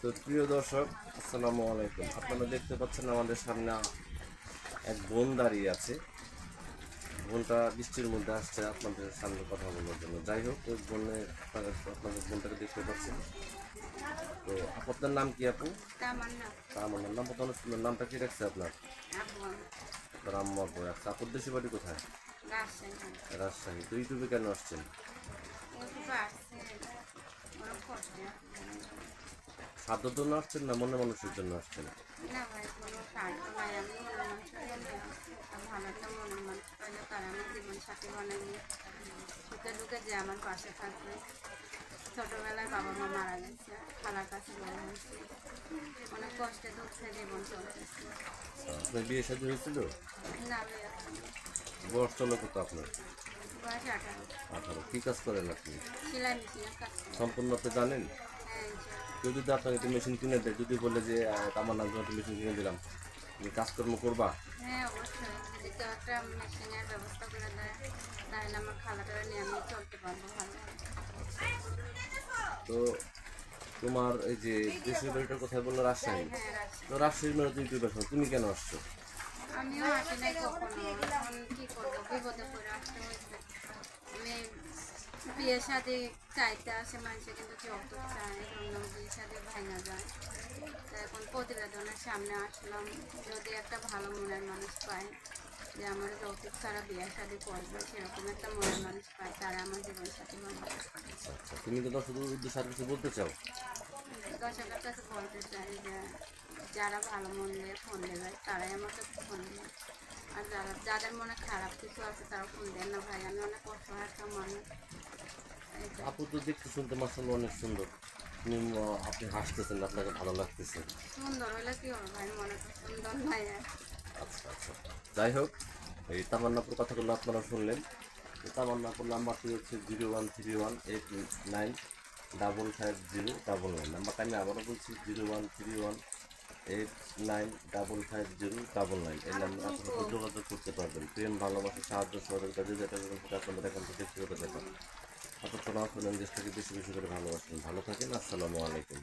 তো প্রিয় দর্শক আসসালামু আলাইকুম। আপনারা দেখতে পাচ্ছেন আমাদের সামনে এক বোন দাঁড়িয়ে আছে। বোনটা বৃষ্টির মধ্যে আসছে আপনাদের সামনে কথা বলার জন্য। যাই হোক ওই বোনে আপনারা আপনাদের বোনটাকে দেখতে পাচ্ছেন। তো আপনার নাম কি আপু? আমার নাম তো অনেক সুন্দর নামটা কি রাখছে আপনার? আপু আপনার আম্মা বই রাখছে আপুর দেশে বাড়ি কোথায়? রাজশাহী। তো ইউটিউবে কেন আসছেন ইউটিউবে আসছে ওরা কষ্টে সাধ্যর জন্য আসছেন না। মনে মানুষের জন্য আসছেন যে আমার পাশে থাকবে। ছোটোবেলায় বাবা মা মারা গেছে খালার কাছে বড় হয়েছে। অনেক কষ্টে দুঃখে জীবন চলতেছে। আপনার বিয়ে সাথে হয়েছিল? না ভাই এখন বয়স চলো কত আপনার? বয়স আঠারো। আঠারো কী কাজ করেন আপনি? সেলাই মেশিনের কাজ সম্পূর্ণ আপনি জানেন? হ্যাঁ। কেউ যদি আপনাকে একটা মেশিন কিনে দেয় যদি বলে যে আমার নাম একটা মেশিন কিনে দিলাম তুমি কাজকর্ম করবা? হ্যাঁ অবশ্যই। যদি কেউ একটা মেশিনের ব্যবস্থা করে দেয় তাহলে আমার খালাটারা নিয়ে আমি চলতে পারব ভালো। তো তোমার এই যে দেশের বাড়িটার কথা বলল রাজশাহী? হ্যাঁ তো রাজশাহীর মেয়ে তুমি আসো তুমি কেন আসছো? আমিও আসি নাই কখনো। এখন কি করব? বিপদে পড়ে আসতে হয়েছে। আমি বিয়ে শাদি চাইতে আসে মানুষে কিন্তু যৌতুক চায় জন্য বিয়ে শাদি ভাঙা যায় তো এখন প্রতিবেদনের সামনে আসলাম। যদি একটা ভালো মনের মানুষ পায় যে আমার যৌতুক ছাড়া বিয়ে শাদি করবে সেরকম একটা মনের মানুষ পায় তারা আমার জীবন সাথী আচ্ছা তুমি তো দর্শক উদ্দেশ্যে আর কিছু বলতে চাও? দর্শকের কাছে বলতে চাই যে যারা ভালো মন দিয়ে ফোন দেবে তারাই আমাকে ফোন দেবে আর যারা যাদের মনে খারাপ কিছু আছে তারা ফোন দেন না ভাই। আমি অনেক কষ্ট হয় একটা মানুষ। আপু তো দেখতে শুনতে মাসাল্লাহ অনেক সুন্দর। তুমি আপনি হাসতেছেন আপনাকে ভালো লাগতেছে। আচ্ছা আচ্ছা। যাই হোক, এই তামান্নাপুর কথাগুলো আপনারা শুনলেন। তামান্নাপুর নাম্বারটি হচ্ছে zero one three one eight nine double five zero double nine নাম্বারটা আমি আবারও বলছি, zero one three one eight nine double five zero double nine. এই নাম্বার আপনারা যোগাযোগ করতে পারবেন। প্রেম, ভালোবাসা, সাহায্য, সহযোগিতা, যে যেটা আপনাদের এখান থেকে ব্যক্তিগত ব্যাপার আপনার দেশটাকে বেশি বেশি করে ভালোবাসেন। ভালো থাকেন আসসালামু আলাইকুম।